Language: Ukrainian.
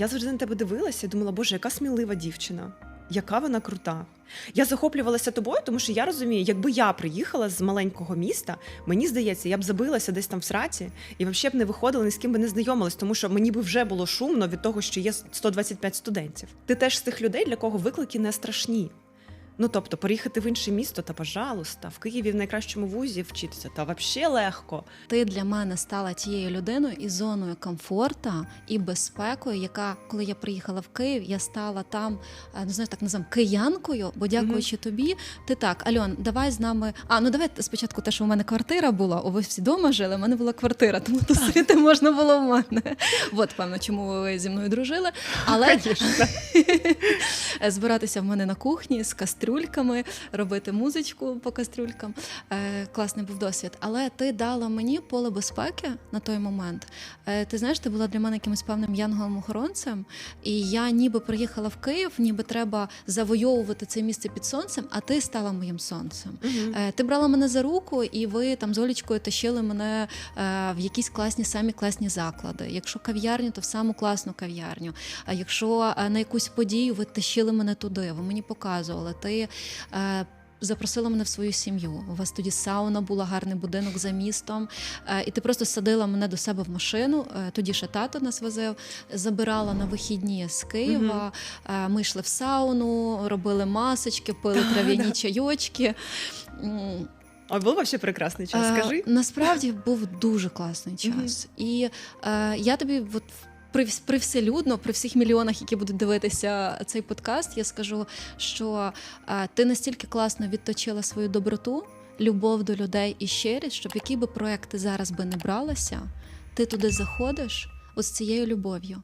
Я завжди на тебе дивилася і думала, боже, яка смілива дівчина, яка вона крута. Я захоплювалася тобою, тому що я розумію, якби я приїхала з маленького міста, мені здається, я б забилася десь там в сраці і взагалі б не виходила, ні з ким би не знайомилась, тому що мені би вже було шумно від того, що є 125 студентів. Ти теж з тих людей, для кого виклики не страшні. Ну тобто, переїхати в інше місто, та пожалуйста, в Києві в найкращому вузі вчитися, та взагалі легко. Ти для мене стала тією людиною і зоною комфорта і безпекою, яка, коли я приїхала в Київ, я стала там, е, ну знаєш, так називаємо киянкою, бо дякуючи тобі, ти так, Альон, давай з нами. А ну давай спочатку те, що у мене квартира була, о, ви всі вдома жили. У мене була квартира, тому тусити можна було в мене. От, певно, чому ви зі мною дружили. Але збиратися в мене на кухні з кастрюльками, робити музичку по кастрюлькам. Е, класний був досвід. Але ти дала мені поле безпеки на той момент. Е, ти знаєш, ти була для мене якимось певним янголом-охоронцем, і я ніби приїхала в Київ, ніби треба завойовувати це місце під сонцем, а ти стала моїм сонцем. Е, Ти брала мене за руку, і ви там з Олічкою тащили мене в якісь класні, самі класні заклади. Якщо кав'ярню, то в саму класну кав'ярню. А якщо на якусь подію ви тащили мене туди, ви мені показували. Ти е, Запросила мене в свою сім'ю. У вас тоді сауна була, гарний будинок за містом. Е, І ти просто садила мене до себе в машину. Е, Тоді ще тато нас возив, забирала на вихідні з Києва. Е, Ми йшли в сауну, робили масочки, пили трав'яні чайочки. Ой, був взагалі прекрасний час. Е, Скажи. Насправді був дуже класний час. І е, я тобі, от при, привселюдно, при всіх мільйонах, які будуть дивитися цей подкаст, я скажу, що е, ти настільки класно відточила свою доброту, любов до людей і щирість, щоб який би проект ти зараз би не бралася, ти туди заходиш. Ось цією любов'ю.